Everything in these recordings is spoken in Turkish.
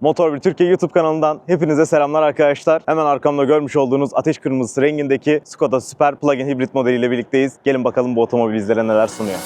Motor bir Türkiye YouTube kanalından hepinize selamlar arkadaşlar. Hemen arkamda görmüş olduğunuz ateş kırmızısı rengindeki Skoda Super Plug-in hibrit modeliyle birlikteyiz. Gelin bakalım bu otomobil bizlere neler sunuyor.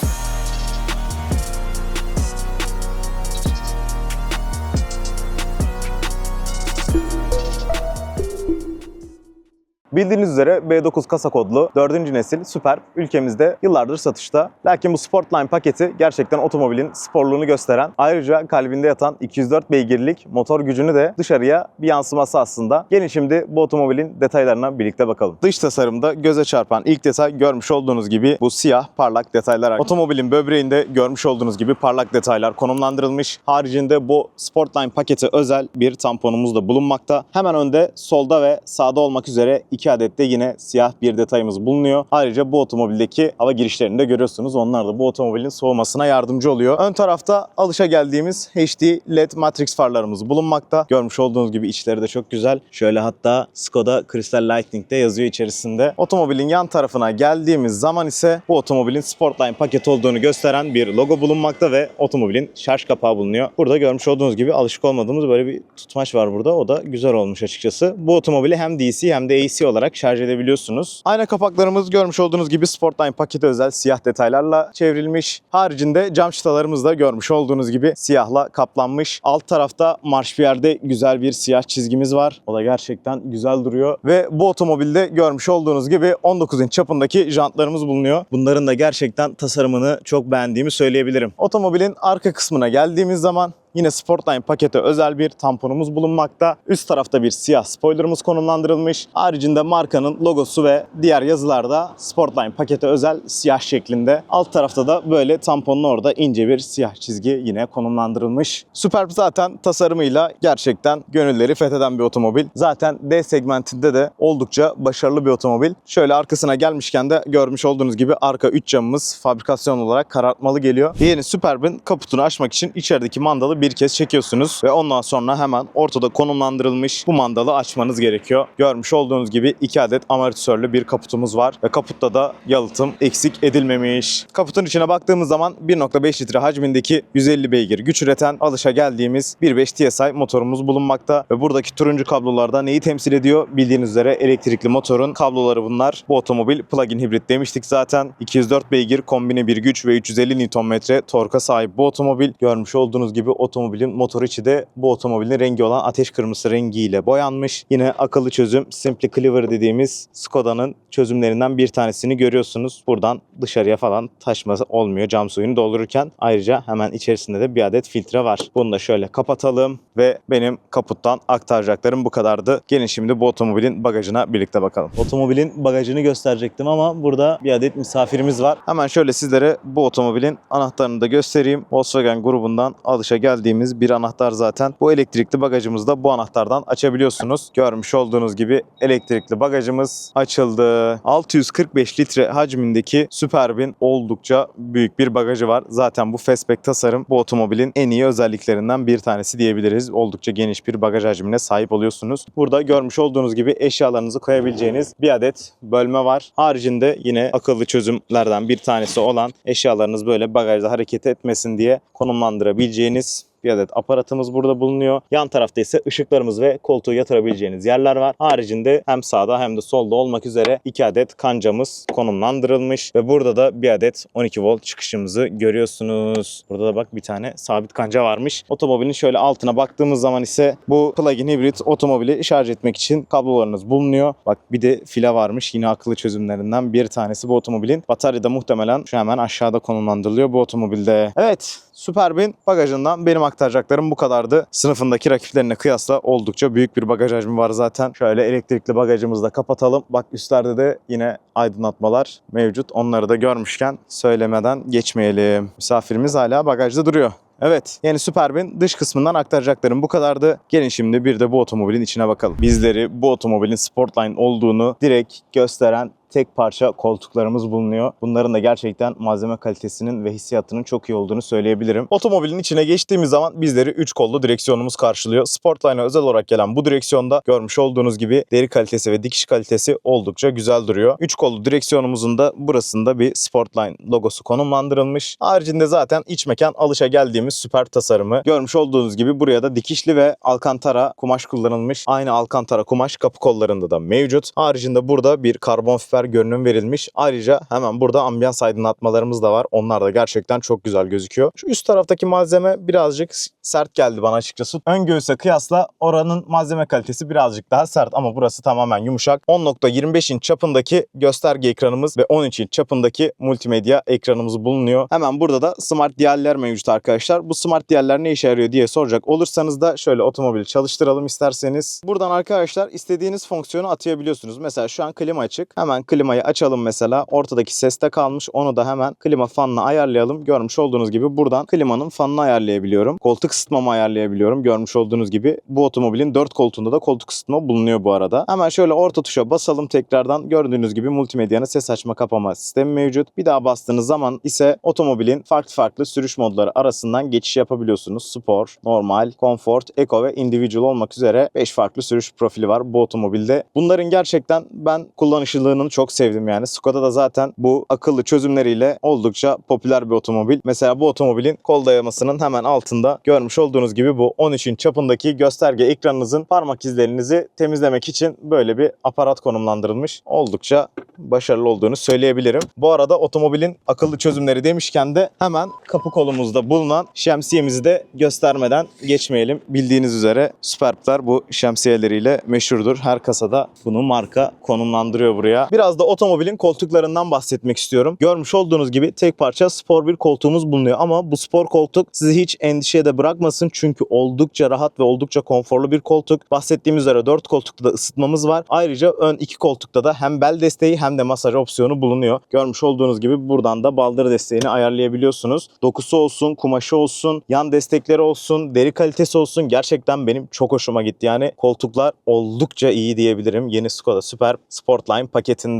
Bildiğiniz üzere B9 kasa kodlu 4. nesil Super ülkemizde yıllardır satışta. Lakin bu Sportline paketi gerçekten otomobilin sporluğunu gösteren, ayrıca kalbinde yatan 204 beygirlik motor gücünü de dışarıya bir yansıması aslında. Gelin şimdi bu otomobilin detaylarına birlikte bakalım. Dış tasarımda göze çarpan ilk detay görmüş olduğunuz gibi bu siyah parlak detaylar. Otomobilin böbreğinde görmüş olduğunuz gibi parlak detaylar konumlandırılmış. Haricinde bu Sportline paketi özel bir tamponumuz da bulunmakta. Hemen önde solda ve sağda olmak üzere iki adet de yine siyah bir detayımız bulunuyor. Ayrıca bu otomobildeki hava girişlerini de görüyorsunuz. Onlar da bu otomobilin soğumasına yardımcı oluyor. Ön tarafta alışa geldiğimiz HD LED Matrix farlarımız bulunmakta. Görmüş olduğunuz gibi içleri de çok güzel. Şöyle hatta Skoda Crystal Lightning de yazıyor içerisinde. Otomobilin yan tarafına geldiğimiz zaman ise bu otomobilin Sportline paket olduğunu gösteren bir logo bulunmakta ve otomobilin şarj kapağı bulunuyor. Burada görmüş olduğunuz gibi alışık olmadığımız böyle bir tutmaç var burada. O da güzel olmuş açıkçası. Bu otomobili hem DC hem de AC olarak şarj edebiliyorsunuz. Ayna kapaklarımız görmüş olduğunuz gibi Sportline paketi özel siyah detaylarla çevrilmiş. Haricinde cam çıtalarımız da görmüş olduğunuz gibi siyahla kaplanmış. Alt tarafta marş bir yerde güzel bir siyah çizgimiz var. O da gerçekten güzel duruyor. Ve bu otomobilde görmüş olduğunuz gibi 19 inç çapındaki jantlarımız bulunuyor. Bunların da gerçekten tasarımını çok beğendiğimi söyleyebilirim. Otomobilin arka kısmına geldiğimiz zaman Yine Sportline pakete özel bir tamponumuz bulunmakta. Üst tarafta bir siyah spoilerımız konumlandırılmış. Haricinde markanın logosu ve diğer yazılar da Sportline pakete özel siyah şeklinde. Alt tarafta da böyle tamponun orada ince bir siyah çizgi yine konumlandırılmış. Superb zaten tasarımıyla gerçekten gönülleri fetheden bir otomobil. Zaten D segmentinde de oldukça başarılı bir otomobil. Şöyle arkasına gelmişken de görmüş olduğunuz gibi arka 3 camımız fabrikasyon olarak karartmalı geliyor. Yeni Superb'in kaputunu açmak için içerideki mandalı bir kez çekiyorsunuz ve ondan sonra hemen ortada konumlandırılmış bu mandalı açmanız gerekiyor. Görmüş olduğunuz gibi 2 adet amortisörlü bir kaputumuz var ve kaputta da yalıtım eksik edilmemiş. Kaputun içine baktığımız zaman 1.5 litre hacmindeki 150 beygir güç üreten alışa geldiğimiz 1.5 TSI motorumuz bulunmakta ve buradaki turuncu kablolarda neyi temsil ediyor? Bildiğiniz üzere elektrikli motorun kabloları bunlar. Bu otomobil plug-in hibrit demiştik zaten. 204 beygir kombine bir güç ve 350 Nm torka sahip bu otomobil. Görmüş olduğunuz gibi otomobilin motor içi de bu otomobilin rengi olan ateş kırmızı rengiyle boyanmış. Yine akıllı çözüm Simply Clever dediğimiz Skoda'nın çözümlerinden bir tanesini görüyorsunuz. Buradan dışarıya falan taşması olmuyor cam suyunu doldururken. Ayrıca hemen içerisinde de bir adet filtre var. Bunu da şöyle kapatalım ve benim kaputtan aktaracaklarım bu kadardı. Gelin şimdi bu otomobilin bagajına birlikte bakalım. Otomobilin bagajını gösterecektim ama burada bir adet misafirimiz var. Hemen şöyle sizlere bu otomobilin anahtarını da göstereyim. Volkswagen grubundan alışa geldiğimiz bir anahtar zaten. Bu elektrikli bagajımızda bu anahtardan açabiliyorsunuz. Görmüş olduğunuz gibi elektrikli bagajımız açıldı. 645 litre hacmindeki Superb'in oldukça büyük bir bagajı var. Zaten bu fastback tasarım bu otomobilin en iyi özelliklerinden bir tanesi diyebiliriz. Oldukça geniş bir bagaj hacmine sahip oluyorsunuz. Burada görmüş olduğunuz gibi eşyalarınızı koyabileceğiniz bir adet bölme var. Haricinde yine akıllı çözümlerden bir tanesi olan eşyalarınız böyle bagajda hareket etmesin diye konumlandırabileceğiniz bir adet aparatımız burada bulunuyor. Yan tarafta ise ışıklarımız ve koltuğu yatırabileceğiniz yerler var. Haricinde hem sağda hem de solda olmak üzere iki adet kancamız konumlandırılmış ve burada da bir adet 12 volt çıkışımızı görüyorsunuz. Burada da bak bir tane sabit kanca varmış. Otomobilin şöyle altına baktığımız zaman ise bu plug-in hibrit otomobili şarj etmek için kablolarınız bulunuyor. Bak bir de file varmış. Yine akıllı çözümlerinden bir tanesi bu otomobilin. Batarya da muhtemelen şu hemen aşağıda konumlandırılıyor bu otomobilde. Evet Superb'in bagajından benim aktaracaklarım bu kadardı. Sınıfındaki rakiplerine kıyasla oldukça büyük bir bagaj hacmi var zaten. Şöyle elektrikli bagajımızı da kapatalım. Bak üstlerde de yine aydınlatmalar mevcut. Onları da görmüşken söylemeden geçmeyelim. Misafirimiz hala bagajda duruyor. Evet yani Superb'in dış kısmından aktaracaklarım bu kadardı. Gelin şimdi bir de bu otomobilin içine bakalım. Bizleri bu otomobilin Sportline olduğunu direkt gösteren tek parça koltuklarımız bulunuyor. Bunların da gerçekten malzeme kalitesinin ve hissiyatının çok iyi olduğunu söyleyebilirim. Otomobilin içine geçtiğimiz zaman bizleri 3 kollu direksiyonumuz karşılıyor. Sportline'a özel olarak gelen bu direksiyonda görmüş olduğunuz gibi deri kalitesi ve dikiş kalitesi oldukça güzel duruyor. 3 kollu direksiyonumuzun da burasında bir Sportline logosu konumlandırılmış. Haricinde zaten iç mekan alışa geldiğimiz süper tasarımı. Görmüş olduğunuz gibi buraya da dikişli ve alkantara kumaş kullanılmış. Aynı alkantara kumaş kapı kollarında da mevcut. Haricinde burada bir karbon fiber görünüm verilmiş. Ayrıca hemen burada ambiyans aydınlatmalarımız da var. Onlar da gerçekten çok güzel gözüküyor. Şu üst taraftaki malzeme birazcık sert geldi bana açıkçası. Ön göğüse kıyasla oranın malzeme kalitesi birazcık daha sert ama burası tamamen yumuşak. 10.25 inç çapındaki gösterge ekranımız ve 13 inç çapındaki multimedya ekranımız bulunuyor. Hemen burada da smart diyaller mevcut arkadaşlar. Bu smart diyaller ne işe yarıyor diye soracak olursanız da şöyle otomobili çalıştıralım isterseniz. Buradan arkadaşlar istediğiniz fonksiyonu atayabiliyorsunuz. Mesela şu an klima açık. Hemen klimayı açalım mesela. Ortadaki seste kalmış. Onu da hemen klima fanına ayarlayalım. Görmüş olduğunuz gibi buradan klimanın fanını ayarlayabiliyorum. Koltuk ısıtmamı ayarlayabiliyorum. Görmüş olduğunuz gibi bu otomobilin 4 koltuğunda da koltuk ısıtma bulunuyor bu arada. Hemen şöyle orta tuşa basalım tekrardan. Gördüğünüz gibi multimedyanın ses açma kapama sistemi mevcut. Bir daha bastığınız zaman ise otomobilin farklı farklı sürüş modları arasından geçiş yapabiliyorsunuz. Spor, normal, comfort, eco ve individual olmak üzere 5 farklı sürüş profili var bu otomobilde. Bunların gerçekten ben kullanışlılığını çok sevdim yani. Skoda da zaten bu akıllı çözümleriyle oldukça popüler bir otomobil. Mesela bu otomobilin kol dayamasının hemen altında görmüş olduğunuz gibi bu 13 inç çapındaki gösterge ekranınızın parmak izlerinizi temizlemek için böyle bir aparat konumlandırılmış. Oldukça başarılı olduğunu söyleyebilirim. Bu arada otomobilin akıllı çözümleri demişken de hemen kapı kolumuzda bulunan şemsiyemizi de göstermeden geçmeyelim. Bildiğiniz üzere Superb'ler bu şemsiyeleriyle meşhurdur. Her kasada bunu marka konumlandırıyor buraya. Biraz da otomobilin koltuklarından bahsetmek istiyorum. Görmüş olduğunuz gibi tek parça spor bir koltuğumuz bulunuyor ama bu spor koltuk sizi hiç endişeye de bırakmasın çünkü oldukça rahat ve oldukça konforlu bir koltuk. Bahsettiğimiz üzere 4 koltukta da ısıtmamız var. Ayrıca ön iki koltukta da hem bel desteği hem de masaj opsiyonu bulunuyor. Görmüş olduğunuz gibi buradan da baldır desteğini ayarlayabiliyorsunuz. Dokusu olsun, kumaşı olsun, yan destekleri olsun, deri kalitesi olsun gerçekten benim çok hoşuma gitti. Yani koltuklar oldukça iyi diyebilirim. Yeni Skoda Super Sportline paketinde.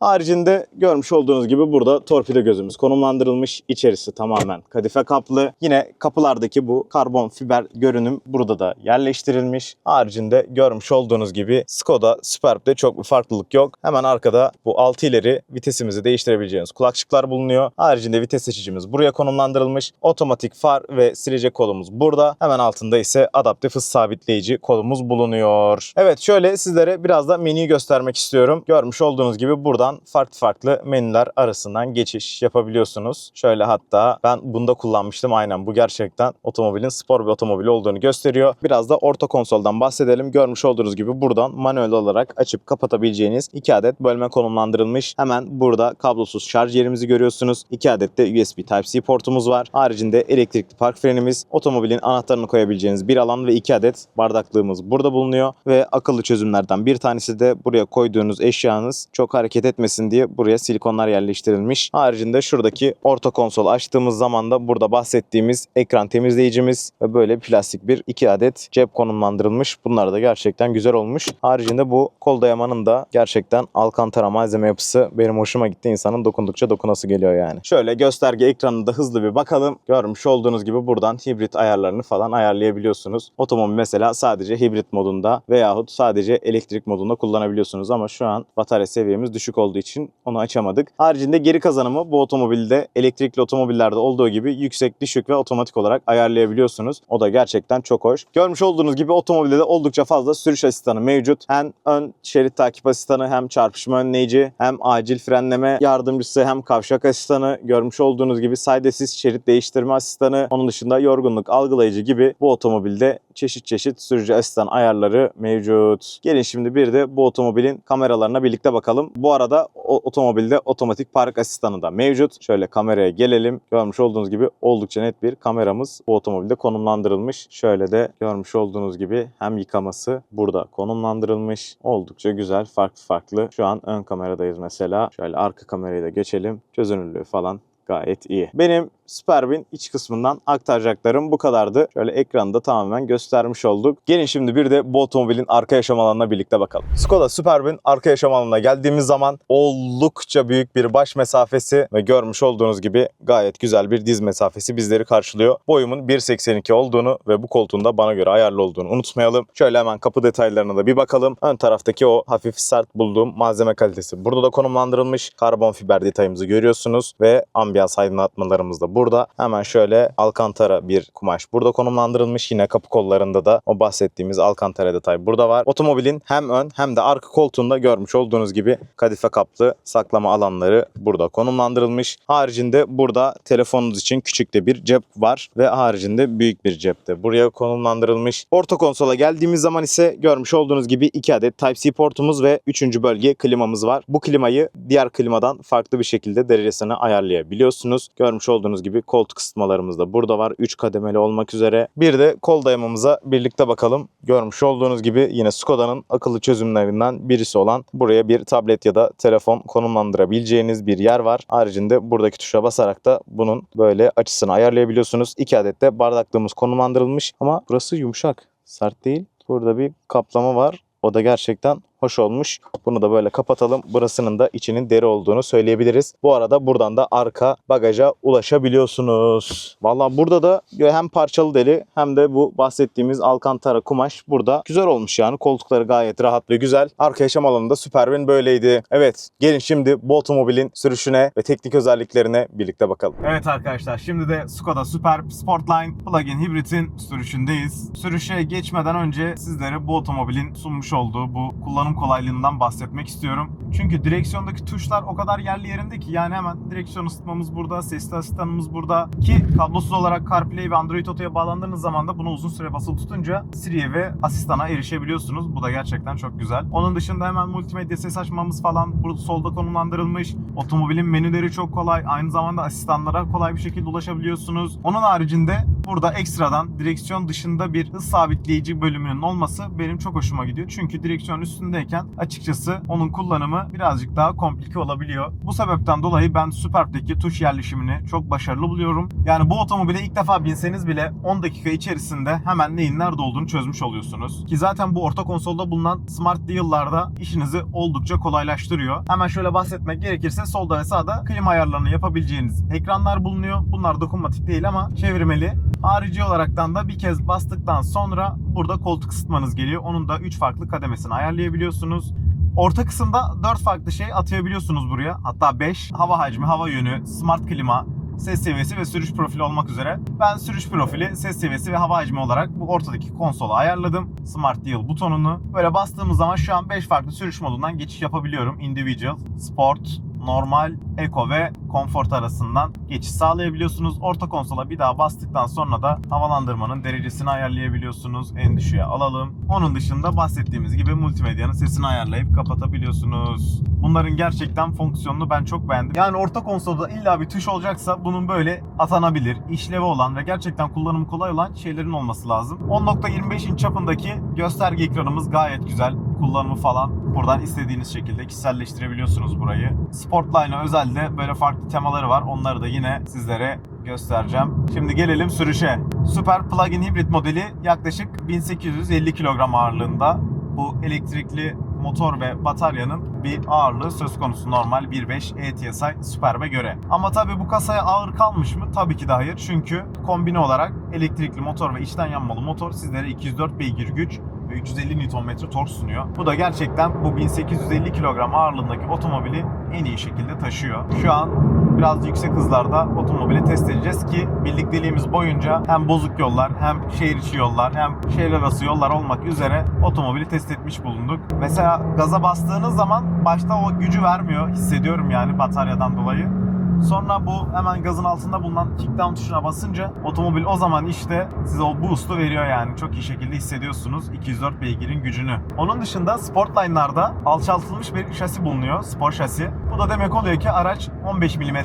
Haricinde görmüş olduğunuz gibi burada torpido gözümüz konumlandırılmış. İçerisi tamamen kadife kaplı. Yine kapılardaki bu karbon fiber görünüm burada da yerleştirilmiş. Haricinde görmüş olduğunuz gibi Skoda Superb'de çok bir farklılık yok. Hemen arkada bu 6 ileri vitesimizi değiştirebileceğiniz kulakçıklar bulunuyor. Haricinde vites seçicimiz buraya konumlandırılmış. Otomatik far ve silecek kolumuz burada. Hemen altında ise adaptif hız sabitleyici kolumuz bulunuyor. Evet şöyle sizlere biraz da menüyü göstermek istiyorum. Görmüş olduğunuz gibi buradan farklı farklı menüler arasından geçiş yapabiliyorsunuz. Şöyle hatta ben bunda kullanmıştım aynen bu gerçekten otomobilin spor bir otomobil olduğunu gösteriyor. Biraz da orta konsoldan bahsedelim. Görmüş olduğunuz gibi buradan manuel olarak açıp kapatabileceğiniz 2 adet bölme konumlandırılmış. Hemen burada kablosuz şarj yerimizi görüyorsunuz. 2 adet de USB Type-C portumuz var. Haricinde elektrikli park frenimiz, otomobilin anahtarını koyabileceğiniz bir alan ve 2 adet bardaklığımız burada bulunuyor. Ve akıllı çözümlerden bir tanesi de buraya koyduğunuz eşyanız çok hareket etmesin diye buraya silikonlar yerleştirilmiş. Haricinde şuradaki orta konsol açtığımız zaman da burada bahsettiğimiz ekran temizleyicimiz ve böyle plastik bir 2 adet cep konumlandırılmış. Bunlar da gerçekten güzel olmuş. Haricinde bu kol dayamanın da gerçekten alkantara malzeme yapısı benim hoşuma gitti. İnsanın dokundukça dokunası geliyor yani. Şöyle gösterge ekranında hızlı bir bakalım. Görmüş olduğunuz gibi buradan hibrit ayarlarını falan ayarlayabiliyorsunuz. Otomobil mesela sadece hibrit modunda veyahut sadece elektrik modunda kullanabiliyorsunuz ama şu an batarya seviyemiz düşük olduğu için onu açamadık. Haricinde geri kazanımı bu otomobilde elektrikli otomobillerde olduğu gibi yüksek, düşük ve otomatik olarak ayarlayabiliyorsunuz. O da gerçekten çok hoş. Görmüş olduğunuz gibi otomobilde de oldukça fazla sürüş asistanı mevcut. Hem ön şerit takip asistanı hem çarpışma önleyici hem acil frenleme yardımcısı hem kavşak asistanı görmüş olduğunuz gibi assist şerit değiştirme asistanı onun dışında yorgunluk algılayıcı gibi bu otomobilde çeşit çeşit sürücü asistan ayarları mevcut. Gelin şimdi bir de bu otomobilin kameralarına birlikte bakalım. Bu arada otomobilde otomatik park asistanı da mevcut. Şöyle kameraya gelelim. Görmüş olduğunuz gibi oldukça net bir kameramız bu otomobilde konumlandırılmış. Şöyle de görmüş olduğunuz gibi hem yıkaması burada konumlandırılmış. Oldukça güzel farklı farklı. Şu an ön kameradayız mesela. Şöyle arka kamerayı da geçelim. Çözünürlüğü falan Gayet iyi. Benim Superb'in iç kısmından aktaracaklarım bu kadardı. Şöyle ekranda tamamen göstermiş olduk. Gelin şimdi bir de bu otomobilin arka yaşam alanına birlikte bakalım. Skoda Superb'in arka yaşam alanına geldiğimiz zaman oldukça büyük bir baş mesafesi ve görmüş olduğunuz gibi gayet güzel bir diz mesafesi bizleri karşılıyor. Boyumun 1.82 olduğunu ve bu koltuğun da bana göre ayarlı olduğunu unutmayalım. Şöyle hemen kapı detaylarına da bir bakalım. Ön taraftaki o hafif sert bulduğum malzeme kalitesi burada da konumlandırılmış. Karbon fiber detayımızı görüyorsunuz ve ambiyans aydınlatmalarımız da burada. Hemen şöyle alkantara bir kumaş burada konumlandırılmış. Yine kapı kollarında da o bahsettiğimiz alkantara detay burada var. Otomobilin hem ön hem de arka koltuğunda görmüş olduğunuz gibi kadife kaplı saklama alanları burada konumlandırılmış. Haricinde burada telefonunuz için küçük de bir cep var ve haricinde büyük bir cep de buraya konumlandırılmış. Orta konsola geldiğimiz zaman ise görmüş olduğunuz gibi 2 adet Type-C portumuz ve 3. bölge klimamız var. Bu klimayı diğer klimadan farklı bir şekilde derecesini ayarlayabiliyorsunuz. Görmüş olduğunuz gibi koltuk ısıtmalarımız da burada var. 3 kademeli olmak üzere. Bir de kol dayamamıza birlikte bakalım. Görmüş olduğunuz gibi yine Skoda'nın akıllı çözümlerinden birisi olan buraya bir tablet ya da telefon konumlandırabileceğiniz bir yer var. Haricinde buradaki tuşa basarak da bunun böyle açısını ayarlayabiliyorsunuz. 2 adet de bardaklığımız konumlandırılmış ama burası yumuşak. Sert değil. Burada bir kaplama var. O da gerçekten hoş olmuş. Bunu da böyle kapatalım. Burasının da içinin deri olduğunu söyleyebiliriz. Bu arada buradan da arka bagaja ulaşabiliyorsunuz. Valla burada da hem parçalı deri hem de bu bahsettiğimiz alkantara kumaş burada güzel olmuş yani. Koltukları gayet rahat ve güzel. Arka yaşam alanında Superb'in böyleydi. Evet gelin şimdi bu otomobilin sürüşüne ve teknik özelliklerine birlikte bakalım. Evet arkadaşlar şimdi de Skoda Superb Sportline Plug-in Hybrid'in sürüşündeyiz. Sürüşe geçmeden önce sizlere bu otomobilin sunmuş olduğu bu kullanım kolaylığından bahsetmek istiyorum. Çünkü direksiyondaki tuşlar o kadar yerli yerinde ki yani hemen direksiyon ısıtmamız burada, sesli asistanımız burada ki kablosuz olarak CarPlay ve Android Auto'ya bağlandığınız zaman da bunu uzun süre basılı tutunca Siri'ye ve asistana erişebiliyorsunuz. Bu da gerçekten çok güzel. Onun dışında hemen multimedya ses açmamız falan burada solda konumlandırılmış. Otomobilin menüleri çok kolay. Aynı zamanda asistanlara kolay bir şekilde ulaşabiliyorsunuz. Onun haricinde burada ekstradan direksiyon dışında bir hız sabitleyici bölümünün olması benim çok hoşuma gidiyor. Çünkü direksiyon üstündeyken açıkçası onun kullanımı birazcık daha komplike olabiliyor. Bu sebepten dolayı ben Superb'deki tuş yerleşimini çok başarılı buluyorum. Yani bu otomobile ilk defa binseniz bile 10 dakika içerisinde hemen neyin nerede olduğunu çözmüş oluyorsunuz. Ki zaten bu orta konsolda bulunan Smart Deal'larda işinizi oldukça kolaylaştırıyor. Hemen şöyle bahsetmek gerekirse solda ve sağda klima ayarlarını yapabileceğiniz ekranlar bulunuyor. Bunlar dokunmatik değil ama çevirmeli. Harici olaraktan da bir kez bastıktan sonra burada koltuk ısıtmanız geliyor. Onun da 3 farklı kademesini ayarlayabiliyorsunuz. Orta kısımda 4 farklı şey atayabiliyorsunuz buraya. Hatta 5. Hava hacmi, hava yönü, smart klima, ses seviyesi ve sürüş profili olmak üzere. Ben sürüş profili, ses seviyesi ve hava hacmi olarak bu ortadaki konsola ayarladım. Smart Deal butonunu. Böyle bastığımız zaman şu an 5 farklı sürüş modundan geçiş yapabiliyorum. Individual, Sport, normal, eco ve konfor arasından geçiş sağlayabiliyorsunuz. Orta konsola bir daha bastıktan sonra da havalandırmanın derecesini ayarlayabiliyorsunuz. En düşüğe alalım. Onun dışında bahsettiğimiz gibi multimedyanın sesini ayarlayıp kapatabiliyorsunuz. Bunların gerçekten fonksiyonunu ben çok beğendim. Yani orta konsolda illa bir tuş olacaksa bunun böyle atanabilir, işlevi olan ve gerçekten kullanımı kolay olan şeylerin olması lazım. 10.25 inç çapındaki gösterge ekranımız gayet güzel. Kullanımı falan buradan istediğiniz şekilde kişiselleştirebiliyorsunuz burayı. Sportline'a özel de böyle farklı temaları var. Onları da yine sizlere göstereceğim. Şimdi gelelim sürüşe. Super Plug-in Hybrid modeli yaklaşık 1850 kilogram ağırlığında. Bu elektrikli motor ve bataryanın bir ağırlığı söz konusu normal 1.5 ETSI Superb'e göre. Ama tabi bu kasaya ağır kalmış mı? Tabii ki de hayır. Çünkü kombine olarak elektrikli motor ve içten yanmalı motor sizlere 204 beygir güç ve 350 Nm tork sunuyor. Bu da gerçekten bu 1850 kilogram ağırlığındaki otomobili en iyi şekilde taşıyor. Şu an biraz yüksek hızlarda otomobili test edeceğiz ki birlikteliğimiz boyunca hem bozuk yollar hem şehir içi yollar hem şehir arası yollar olmak üzere otomobili test etmiş bulunduk. Mesela gaza bastığınız zaman başta o gücü vermiyor. Hissediyorum yani bataryadan dolayı. Sonra bu hemen gazın altında bulunan kickdown tuşuna basınca otomobil o zaman işte size o boost'u veriyor yani. Çok iyi şekilde hissediyorsunuz 204 beygirin gücünü. Onun dışında Sportline'larda alçaltılmış bir şasi bulunuyor. Spor şasi. Bu da demek oluyor ki araç 15 mm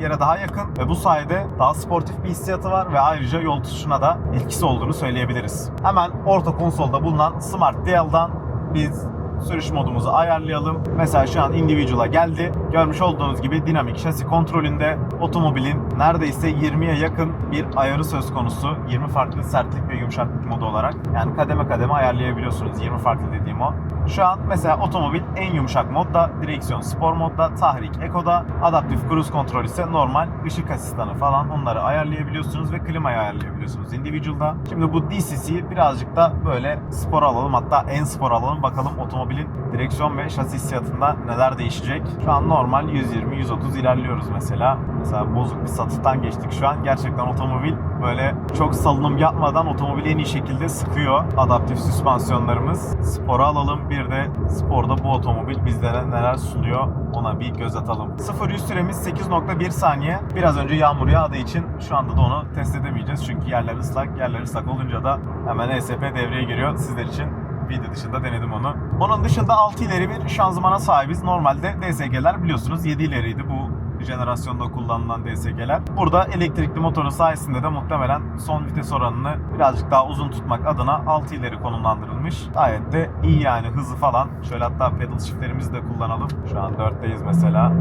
yere daha yakın ve bu sayede daha sportif bir hissiyatı var ve ayrıca yol tutuşuna da etkisi olduğunu söyleyebiliriz. Hemen orta konsolda bulunan Smart Dial'dan biz sürüş modumuzu ayarlayalım. Mesela şu an individual'a geldi. Görmüş olduğunuz gibi dinamik şasi kontrolünde otomobilin neredeyse 20'ye yakın bir ayarı söz konusu. 20 farklı sertlik ve yumuşaklık modu olarak. Yani kademe kademe ayarlayabiliyorsunuz. 20 farklı dediğim o. Şu an mesela otomobil en yumuşak modda, direksiyon spor modda, tahrik ekoda, adaptif cruise kontrol ise normal, ışık asistanı falan onları ayarlayabiliyorsunuz ve klimayı ayarlayabiliyorsunuz individual'da. Şimdi bu DCC'yi birazcık da böyle spor alalım hatta en spor alalım bakalım otomobilin direksiyon ve şasi hissiyatında neler değişecek. Şu an normal 120-130 ilerliyoruz mesela. Mesela bozuk bir satıhtan geçtik şu an. Gerçekten otomobil böyle çok salınım yapmadan otomobili en iyi şekilde sıkıyor. Adaptif süspansiyonlarımız. Spora alalım. Bir de sporda bu otomobil bizlere neler sunuyor ona bir göz atalım. 0-100 süremiz 8.1 saniye. Biraz önce yağmur yağdığı için şu anda da onu test edemeyeceğiz. Çünkü yerler ıslak. Yerler ıslak olunca da hemen ESP devreye giriyor. Sizler için video dışında denedim onu. Onun dışında 6 ileri bir şanzımana sahibiz. Normalde DSG'ler biliyorsunuz 7 ileriydi bu jenerasyonda kullanılan DSG'ler. Burada elektrikli motoru sayesinde de muhtemelen son vites oranını birazcık daha uzun tutmak adına 6 ileri konumlandırılmış. Gayet de iyi yani hızı falan. Şöyle hatta pedal shiftlerimizi de kullanalım. Şu an 4'teyiz mesela.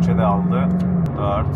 3'e de aldı. 4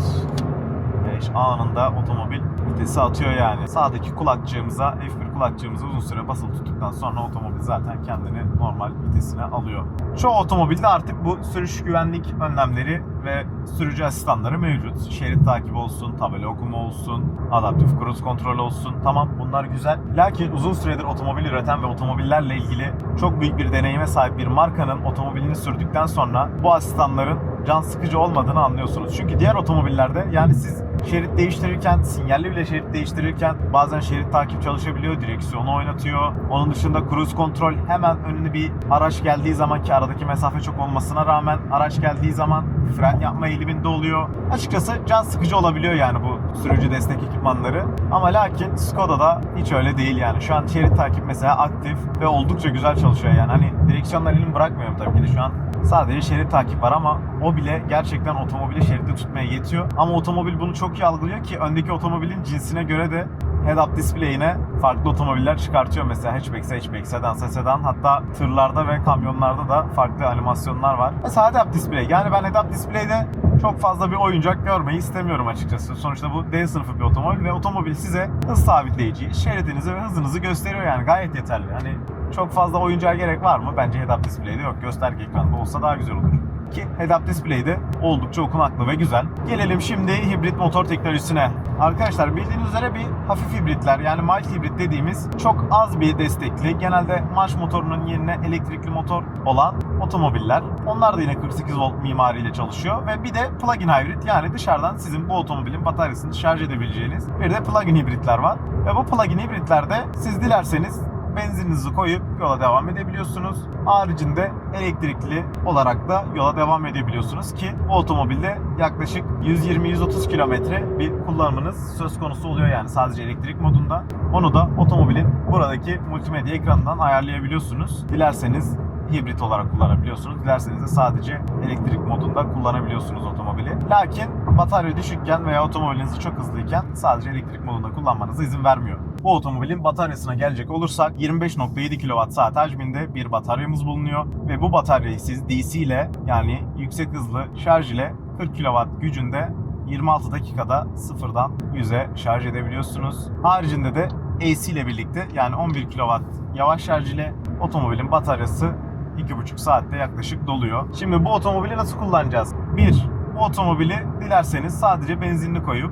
5 anında otomobil vitesi atıyor yani. Sağdaki kulakçığımıza, F1 kulakçığımıza uzun süre basılı tuttuktan sonra otomobil zaten kendini normal vitesine alıyor. Çoğu otomobilde artık bu sürüş güvenlik önlemleri ve sürücü asistanları mevcut. Şerit takibi olsun, tabela okuma olsun, adaptif cruise kontrol olsun. Tamam bunlar güzel. Lakin uzun süredir otomobil üreten ve otomobillerle ilgili çok büyük bir deneyime sahip bir markanın otomobilini sürdükten sonra bu asistanların can sıkıcı olmadığını anlıyorsunuz. Çünkü diğer otomobillerde yani siz şerit değiştirirken, sinyalli bile şerit değiştirirken bazen şerit takip çalışabiliyor, direksiyonu oynatıyor. Onun dışında cruise kontrol hemen önüne bir araç geldiği zaman ki aradaki mesafe çok olmasına rağmen araç geldiği zaman fren yapma eğiliminde oluyor. Açıkçası can sıkıcı olabiliyor yani bu sürücü destek ekipmanları. Ama lakin Skoda'da hiç öyle değil yani. Şu an şerit takip mesela aktif ve oldukça güzel çalışıyor yani. Hani direksiyondan elimi bırakmıyorum tabii ki de şu an sadece şerit takip var ama o bile gerçekten otomobili şeritte tutmaya yetiyor. Ama otomobil bunu çok iyi algılıyor ki öndeki otomobilin cinsine göre de head-up display'ine farklı otomobiller çıkartıyor. Mesela hatchback'se hatchback, sedansa sedan hatta tırlarda ve kamyonlarda da farklı animasyonlar var. Mesela head-up display yani ben head-up display'de çok fazla bir oyuncak görmeyi istemiyorum açıkçası. Sonuçta bu D sınıfı bir otomobil ve otomobil size hız sabitleyici, şeridinizi ve hızınızı gösteriyor yani gayet yeterli. Hani çok fazla oyuncağa gerek var mı? Bence head-up display'de yok. Gösterge ekranda olsa daha güzel olur ki head-up display'de oldukça okunaklı ve güzel. Gelelim şimdi hibrit motor teknolojisine. Arkadaşlar bildiğiniz üzere bir hafif hibritler yani mild hibrit dediğimiz çok az bir destekli genelde marş motorunun yerine elektrikli motor olan otomobiller. Onlar da yine 48 volt mimariyle çalışıyor ve bir de plug-in hibrit yani dışarıdan sizin bu otomobilin bataryasını şarj edebileceğiniz bir de plug-in hibritler var. Ve bu plug-in hibritlerde siz dilerseniz benzininizi koyup yola devam edebiliyorsunuz. Haricinde elektrikli olarak da yola devam edebiliyorsunuz ki bu otomobilde yaklaşık 120-130 kilometre bir kullanımınız söz konusu oluyor yani sadece elektrik modunda. Onu da otomobilin buradaki multimedya ekranından ayarlayabiliyorsunuz. Dilerseniz hibrit olarak kullanabiliyorsunuz. Dilerseniz de sadece elektrik modunda kullanabiliyorsunuz otomobili. Lakin batarya düşükken veya otomobiliniz çok hızlıyken sadece elektrik modunda kullanmanıza izin vermiyor. Bu otomobilin bataryasına gelecek olursak 25.7 kWh hacminde bir bataryamız bulunuyor ve bu bataryayı siz DC ile yani yüksek hızlı şarj ile 40 kW gücünde 26 dakikada sıfırdan 100'e şarj edebiliyorsunuz. Haricinde de AC ile birlikte yani 11 kW yavaş şarj ile otomobilin bataryası 2,5 saatte yaklaşık doluyor. Şimdi bu otomobili nasıl kullanacağız? 1. Bu otomobili dilerseniz sadece benzinli koyup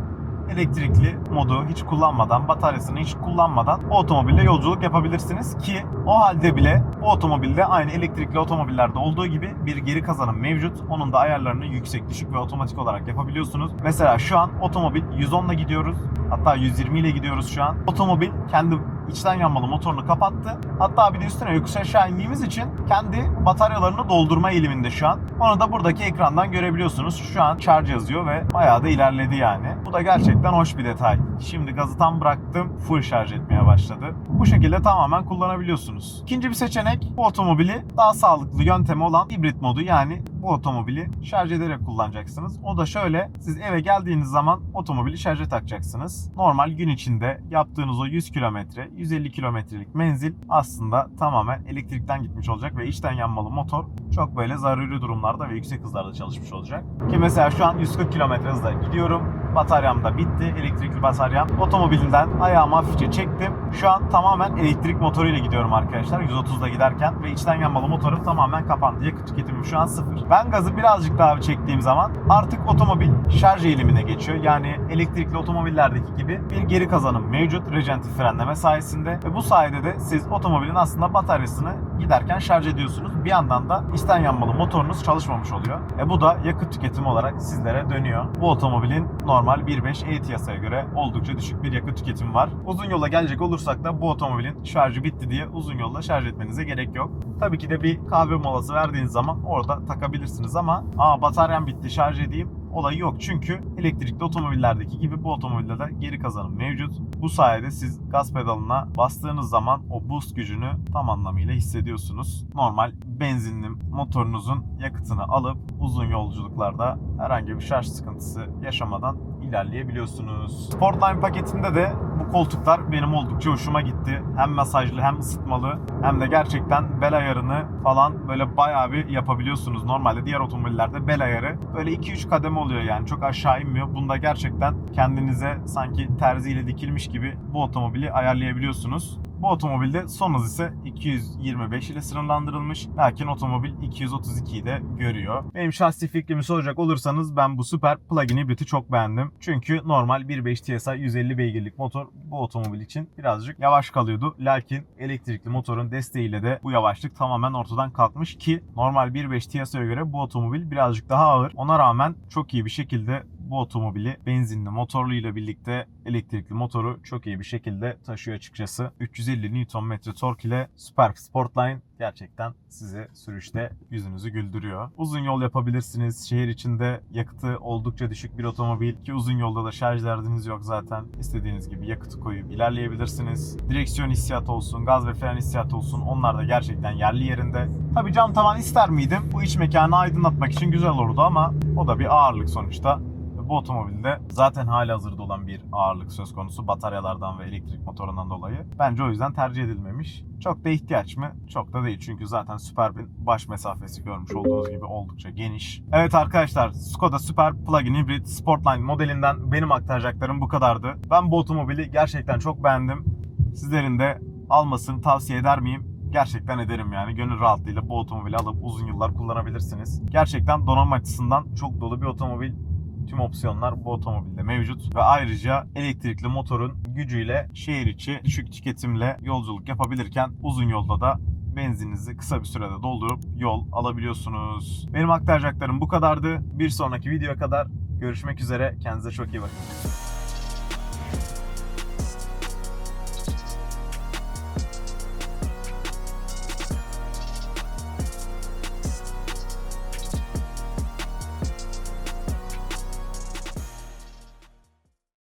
elektrikli modu hiç kullanmadan, bataryasını hiç kullanmadan bu otomobille yolculuk yapabilirsiniz ki o halde bile bu otomobilde aynı elektrikli otomobillerde olduğu gibi bir geri kazanım mevcut. Onun da ayarlarını yüksek, düşük ve otomatik olarak yapabiliyorsunuz. Mesela şu an otomobil 110 ile gidiyoruz. Hatta 120 ile gidiyoruz şu an. Otomobil kendi içten yanmalı motorunu kapattı. Hatta bir de üstüne yokuş aşağı indiğimiz için kendi bataryalarını doldurma eğiliminde şu an. Onu da buradaki ekrandan görebiliyorsunuz. Şu an charge yazıyor ve bayağı da ilerledi yani. Bu da gerçekten hoş bir detay. Şimdi gazı tam bıraktım. Full şarj etmeye başladı. Bu şekilde tamamen kullanabiliyorsunuz. İkinci bir seçenek bu otomobili daha sağlıklı yöntemi olan hibrit modu yani bu otomobili şarj ederek kullanacaksınız. O da şöyle siz eve geldiğiniz zaman otomobili şarja takacaksınız. Normal gün içinde yaptığınız o 100 kilometre, 150 kilometrelik menzil aslında tamamen elektrikten gitmiş olacak ve içten yanmalı motor çok böyle zaruri durumlarda ve yüksek hızlarda çalışmış olacak. Ki mesela şu an 140 kilometre hızla gidiyorum. Bataryam da bitti. Elektrikli bataryam. Otomobilinden ayağımı hafifçe çektim. Şu an tamamen elektrik motoruyla gidiyorum arkadaşlar. 130'da giderken ve içten yanmalı motorum tamamen kapandı. Yakıt tüketimim şu an sıfır. Ben gazı birazcık daha çektiğim zaman artık otomobil şarj eğilimine geçiyor. Yani elektrikli otomobillerdeki gibi bir geri kazanım mevcut rejentif frenleme sayesinde ve bu sayede de siz otomobilin aslında bataryasını giderken şarj ediyorsunuz. Bir yandan da içten yanmalı motorunuz çalışmamış oluyor. E bu da yakıt tüketimi olarak sizlere dönüyor. Bu otomobilin normal 1.5 e-Tiyasa'ya göre oldukça düşük bir yakıt tüketimi var. Uzun yola gelecek olursak da bu otomobilin şarjı bitti diye uzun yolda şarj etmenize gerek yok. Tabii ki de bir kahve molası verdiğiniz zaman orada takabilirsiniz ama aa bataryam bitti şarj edeyim olayı yok. Çünkü elektrikli otomobillerdeki gibi bu otomobilde de geri kazanım mevcut. Bu sayede siz gaz pedalına bastığınız zaman o boost gücünü tam anlamıyla hissediyorsunuz. Normal benzinli motorunuzun yakıtını alıp uzun yolculuklarda herhangi bir şarj sıkıntısı yaşamadan ilerleyebiliyorsunuz. Sportline paketinde de bu koltuklar benim oldukça hoşuma gitti. Hem masajlı hem ısıtmalı hem de gerçekten bel ayarını falan böyle bayağı bir yapabiliyorsunuz. Normalde diğer otomobillerde bel ayarı böyle 2-3 kademe oluyor yani çok aşağı inmiyor. Bunda gerçekten kendinize sanki terziyle dikilmiş gibi bu otomobili ayarlayabiliyorsunuz. Bu otomobilde son hız ise 225 ile sınırlandırılmış. Lakin otomobil 232'yi de görüyor. Benim şahsi fikrimi soracak olursanız ben bu süper plug-in hibriti çok beğendim. Çünkü normal 1.5 TSI 150 beygirlik motor bu otomobil için birazcık yavaş kalıyordu. Lakin elektrikli motorun desteğiyle de bu yavaşlık tamamen ortadan kalkmış ki normal 1.5 TSI'ye göre bu otomobil birazcık daha ağır. Ona rağmen çok iyi bir şekilde bu otomobili benzinli motorlu ile birlikte elektrikli motoru çok iyi bir şekilde taşıyor açıkçası. 350 Nm tork ile Superb Sportline gerçekten sizi sürüşte yüzünüzü güldürüyor. Uzun yol yapabilirsiniz. Şehir içinde yakıtı oldukça düşük bir otomobil ki uzun yolda da şarj derdiniz yok zaten. İstediğiniz gibi yakıtı koyup ilerleyebilirsiniz. Direksiyon hissiyatı olsun, gaz ve fren hissiyatı olsun onlar da gerçekten yerli yerinde. Tabii cam tavan ister miydim? Bu iç mekanı aydınlatmak için güzel olurdu ama o da bir ağırlık sonuçta bu otomobilde zaten hali hazırda olan bir ağırlık söz konusu bataryalardan ve elektrik motorundan dolayı. Bence o yüzden tercih edilmemiş. Çok da ihtiyaç mı? Çok da değil çünkü zaten Superb'in baş mesafesi görmüş olduğunuz gibi oldukça geniş. Evet arkadaşlar Skoda Superb Plug-in Hybrid Sportline modelinden benim aktaracaklarım bu kadardı. Ben bu otomobili gerçekten çok beğendim. Sizlerin de almasını tavsiye eder miyim? Gerçekten ederim yani. Gönül rahatlığıyla bu otomobili alıp uzun yıllar kullanabilirsiniz. Gerçekten donanım açısından çok dolu bir otomobil. Tüm opsiyonlar bu otomobilde mevcut ve ayrıca elektrikli motorun gücüyle şehir içi düşük tüketimle yolculuk yapabilirken uzun yolda da benzininizi kısa bir sürede doldurup yol alabiliyorsunuz. Benim aktaracaklarım bu kadardı. Bir sonraki videoya kadar görüşmek üzere. Kendinize çok iyi bakın.